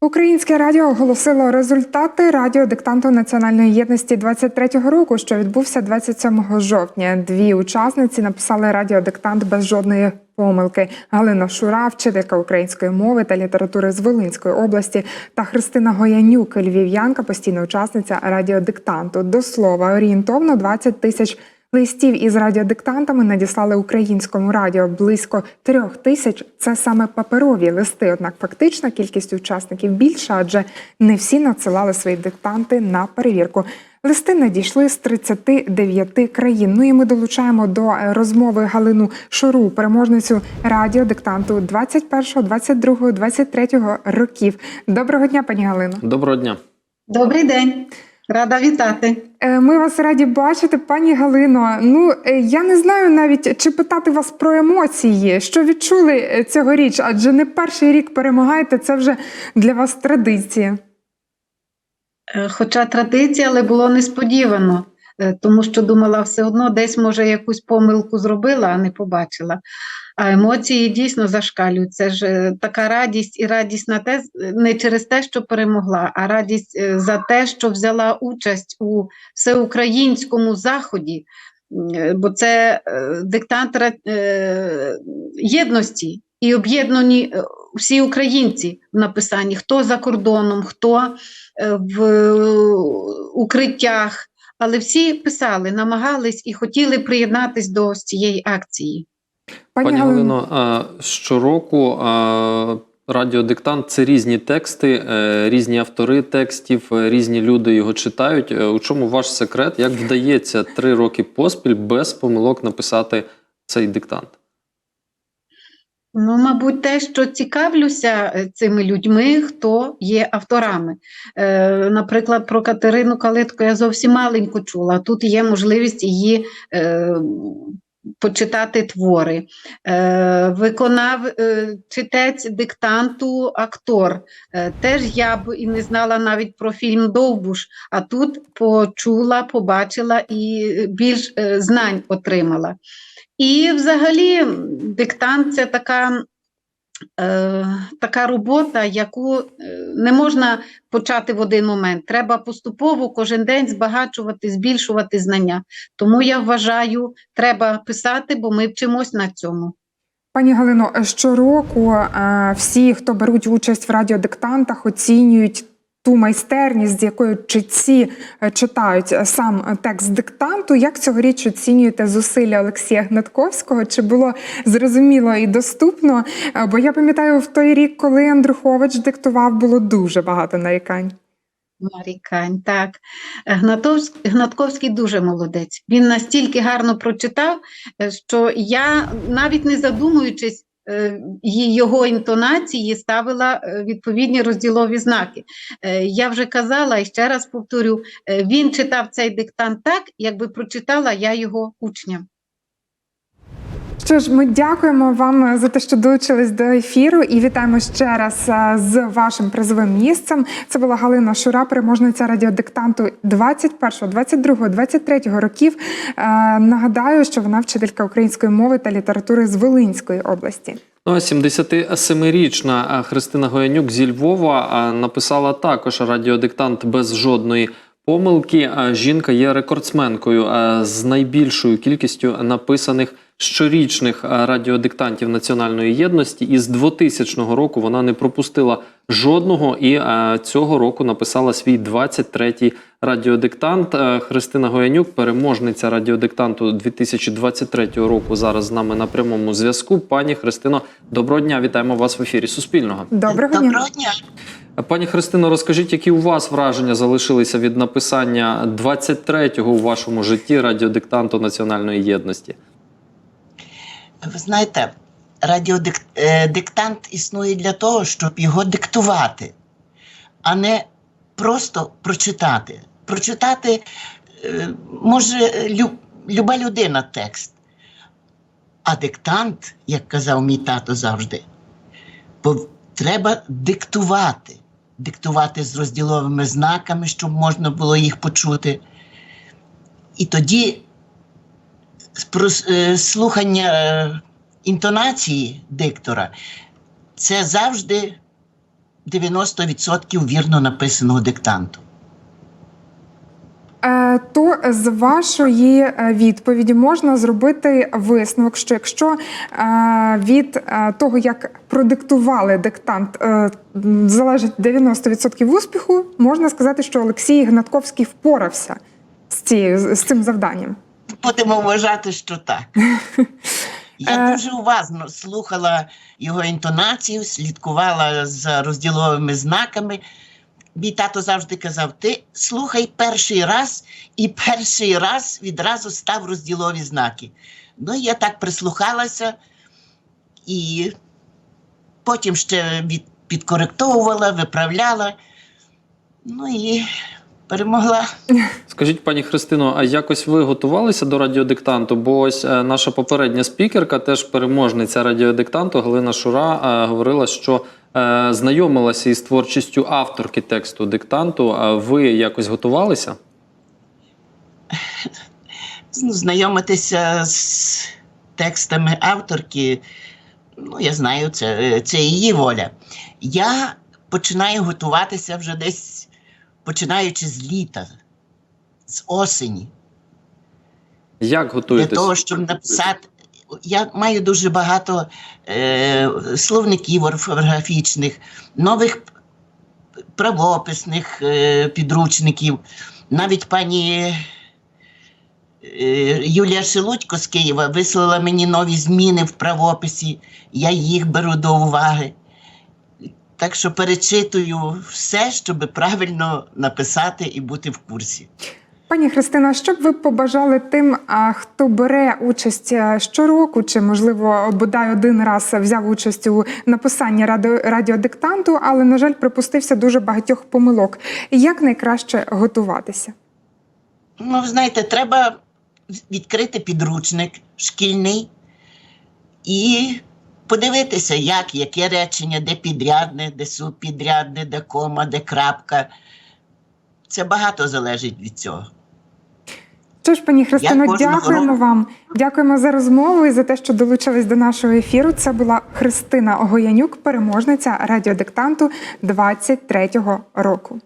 Українське радіо оголосило результати радіодиктанту національної єдності 23-го року, що відбувся 27 жовтня. Дві учасниці написали радіодиктант без жодної помилки. Галина Шура, вчителька української мови та літератури з Волинської області, та Христина Гоянюк, львів'янка, постійна учасниця радіодиктанту. До слова, орієнтовно 20 тисяч Листів із радіодиктантами надіслали українському радіо близько трьох тисяч. Це саме паперові листи. Однак фактична кількість учасників більша, адже не всі надсилали свої диктанти на перевірку. Листи надійшли з 39 країн. Ну і ми долучаємо до е, розмови Галину Шуру, переможницю радіодиктанту 21, 22, 23 років. Доброго дня, пані Галино. Доброго дня. Добрий день, рада вітати. Е, Ми вас раді бачити, пані Галино. Ну е, я не знаю навіть чи питати вас про емоції, що відчули е, цьогоріч, адже не перший рік перемагаєте. Це вже для вас традиція. Хоча традиція, але було несподівано, тому що думала, все одно десь може якусь помилку зробила, а не побачила. А емоції дійсно зашкалюють. Це ж е, така радість і радість на те, не через те, що перемогла, а радість е, за те, що взяла участь у всеукраїнському заході. Е, Бо це е, диктант е, єдності і об'єднані е, всі українці в написанні, хто за кордоном, хто е, в е, укриттях, але всі писали, намагались і хотіли приєднатись до цієї акції. Пані Галино, щороку а, радіодиктант це різні тексти, е, різні автори текстів, е, різні люди його читають. Е, У чому ваш секрет? Як вдається три роки поспіль без помилок написати цей диктант? Ну, мабуть, те, що цікавлюся е, цими людьми, хто є авторами. Е, наприклад, про Катерину Калитко я зовсім маленько чула. Тут є можливість її е, почитати твори. Е, виконав е, читець диктанту актор. Е, теж я б і не знала навіть про фільм Довбуш, а тут почула, побачила і більш знань отримала. І взагалі диктант це така, така робота, яку е, не можна почати в один момент. Треба поступово кожен день збагачувати, збільшувати знання. Тому я вважаю, треба писати, бо ми вчимось на цьому. Пані Галино, щороку е, всі, хто беруть участь в радіодиктантах, оцінюють ту майстерність, з якою читці е, читають е, сам текст диктанту. Як цьогоріч оцінюєте зусилля Олексія Гнатковського? Чи було зрозуміло і доступно? Е, Бо я пам'ятаю, в той рік, коли Андрухович диктував, було дуже багато нарікань. Нарікань, так. Гнатовсь- Гнатковський дуже молодець. Він настільки гарно прочитав, е, що я, навіть не задумуючись, е, його інтонації ставила е, відповідні розділові знаки. Е, Я вже казала і ще раз повторю: е, він читав цей диктант так, якби прочитала я його учням. Що ж, ми дякуємо вам за те, що долучились до ефіру, і вітаємо ще раз е, з вашим призовим місцем. Це була Галина Шура, переможниця радіодиктанту 21, 22, 23 років. Е, Нагадаю, що вона вчителька української мови та літератури з Волинської області. Ну, 77-річна Христина Гоянюк зі Львова написала також радіодиктант без жодної помилки. Жінка є рекордсменкою з найбільшою кількістю написаних щорічних радіодиктантів національної єдності. І з 2000 року вона не пропустила жодного і цього року написала свій 23-й радіодиктант. Христина Гоянюк, переможниця радіодиктанту 2023 року, зараз з нами на прямому зв'язку. Пані Христино, доброго дня, вітаємо вас в ефірі Суспільного. Доброго дня. Доброго дня. Пані Христино, розкажіть, які у вас враження залишилися від написання 23-го у вашому житті радіодиктанту національної єдності? Ви знаєте, радіодиктант існує для того, щоб його диктувати, а не просто прочитати. Прочитати е, може люба людина текст. А диктант, як казав мій тато завжди, треба диктувати. Диктувати з розділовими знаками, щоб можна було їх почути. І тоді е, слухання е, інтонації диктора це завжди 90% вірно написаного диктанту. Е, То з вашої е, відповіді можна зробити висновок, що якщо е, від е, того, як продиктували диктант, е, залежить 90% успіху, можна сказати, що Олексій Гнатковський впорався з, цією, з цим завданням. Будемо вважати, що так. Я Е. дуже уважно слухала його інтонацію, слідкувала за розділовими знаками. Мій тато завжди казав: ти слухай перший раз, і перший раз відразу став розділові знаки. Ну, я так прислухалася і потім ще від, підкоректовувала, виправляла. Ну і перемогла. Скажіть, пані Христино, а якось ви готувалися до радіодиктанту? Бо ось е, наша попередня спікерка, теж переможниця радіодиктанту Галина Шура, е, говорила, що е, знайомилася із творчістю авторки тексту диктанту. А ви якось готувалися? ну, знайомитися з текстами авторки, ну, я знаю, це, це її воля. Я починаю готуватися вже десь починаючи з літа, з осені, Як для того, щоб написати. Я маю дуже багато е, словників орфографічних, нових правописних е, підручників. Навіть пані е, Юлія Шелудько з Києва вислала мені нові зміни в правописі, я їх беру до уваги. Так що перечитую все, щоб правильно написати і бути в курсі. Пані Христина, що б ви побажали тим, хто бере участь щороку, чи можливо бодай один раз взяв участь у написанні радіо, радіодиктанту, але на жаль, припустився дуже багатьох помилок. Як найкраще готуватися? Ну, знаєте, треба відкрити підручник шкільний і подивитися, як, яке речення, де підрядне, де субпідрядне, де кома, де крапка. Це багато залежить від цього. Що ж, пані Христино, дякуємо року- вам. Дякуємо за розмову і за те, що долучились до нашого ефіру. Це була Христина Огоянюк, переможниця радіодиктанту 23-го року.